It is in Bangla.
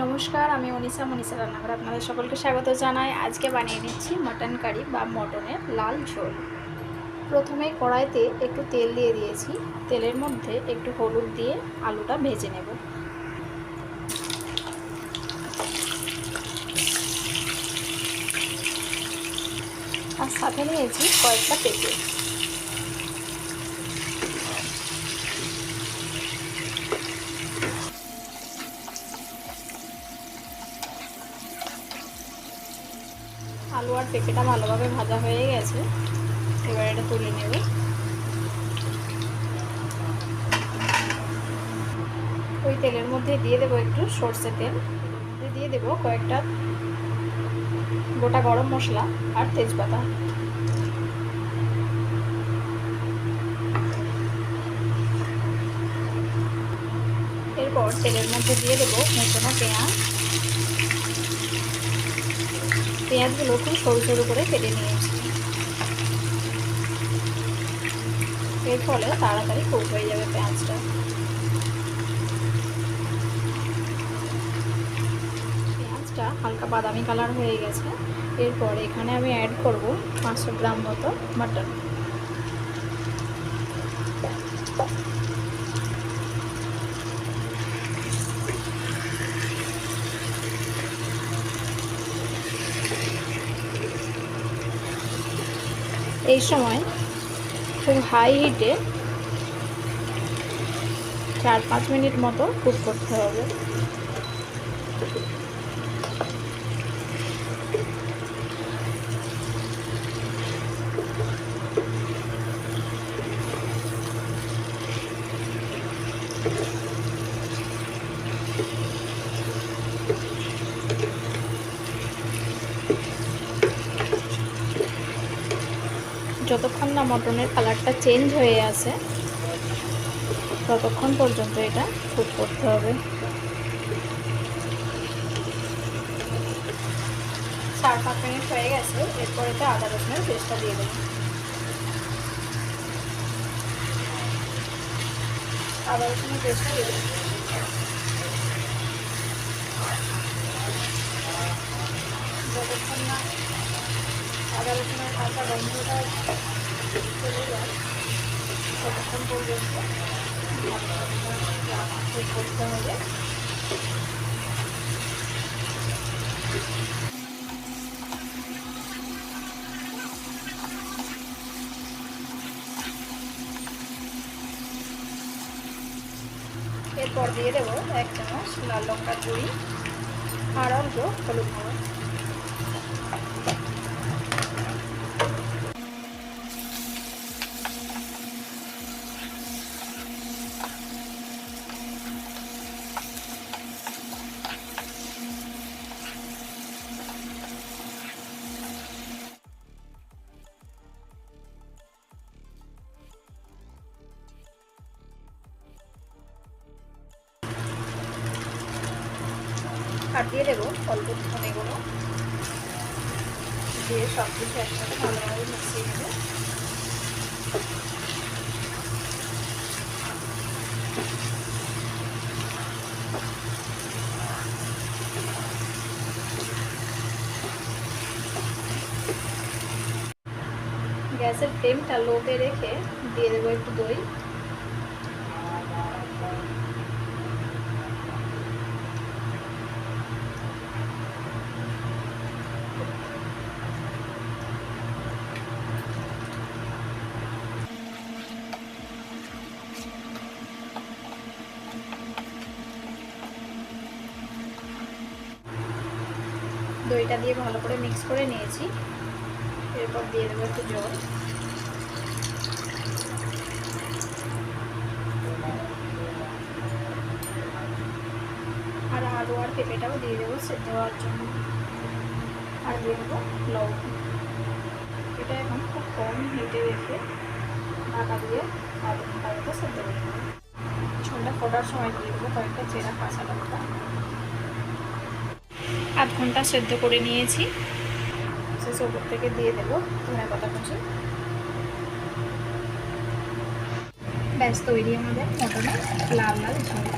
নমস্কার, আমি অনিশা মনীষা রান্নাঘর আপনাদের সকলকে স্বাগত জানাই। আজকে বানিয়ে নিচ্ছি মটন কারি বা মটনের লাল ঝোল। প্রথমে কড়াইতে একটু তেল দিয়ে দিয়েছি। তেলের মধ্যে একটু হলুদ দিয়ে আলুটা ভেজে নেব। আর সাথে নিয়েছি কয়েকটা পেঁপে। আলু আর পেঁপেটা ভালোভাবে ভাজা হয়ে গেছে। এবার এটা তুলে নেব। ওই তেলের মধ্যে দিয়ে দেবো একটু সর্ষে তেল। দিয়ে দেবো কয়েকটা গোটা গরম মশলা আর তেজপাতা। এরপর তেলের মধ্যে দিয়ে দেবো মুচনো পেঁয়াজ। পেঁয়াজগুলো খুব সরু সরু করে কেটে নিয়েছি। এর ফলে তাড়াতাড়ি কুক হয়ে যাবে পেঁয়াজটা। পেঁয়াজটা হালকা বাদামি কালার হয়ে গেছে। এরপর এখানে আমি অ্যাড করব পাঁচশো গ্রাম মতো মাটন এই সময় খুব হাই হিটে চার পাঁচ মিনিট মতো কুক করতে হবে। যতক্ষণ না মটনের কালারটা চেঞ্জ হয়ে আছে, ততক্ষণ পর্যন্ত এটা কুক করতে হবে। চার পাঁচ মিনিট হয়ে গেছে, এরপর এটা আদা রসুনের পেস্টটা দিয়ে দেবো। আদা রসুনের পেস্টটা দিয়ে দেবো। যতক্ষণ না চলে যায় করতে হবে এরপর দিয়ে দেবো এক চামচ লাল লঙ্কার গুঁড়ি, আর অল্প হলুদ গুঁড়ো। আর দিয়ে দেবো অল্প ধনে গুঁড়ো দিয়ে সব কিছু একসাথে ভালোভাবে মিশিয়ে নেব। গ্যাসের ফ্লেমটা লোতে রেখে দিয়ে দেবো একটু দই। দইটা দিয়ে ভালো করে মিক্স করে নিয়েছি। এরপর দিয়ে দেবো একটু জল। আর আলু আর পেঁপেটাও দিয়ে দেবো সেদ্ধ হওয়ার জন্য। আর দিয়ে দেবো লবণ। এটা এখন খুব কম হিটে রেখে ঢাকা দিয়ে ঘণ্টার সেদ্ধ করে নেব। ঝোলটা ফোটার সময় দিয়ে দেবো কয়েকটা চেরা কাঁচা লঙ্কা। আধ ঘণ্টা সেদ্ধ করে নিয়েছি। শেষ ওপর থেকে দিয়ে দেবো। ধনে পাতা কুচি। ব্যাস, তৈরি আমাদের মটনের লাল লাল ঝোল।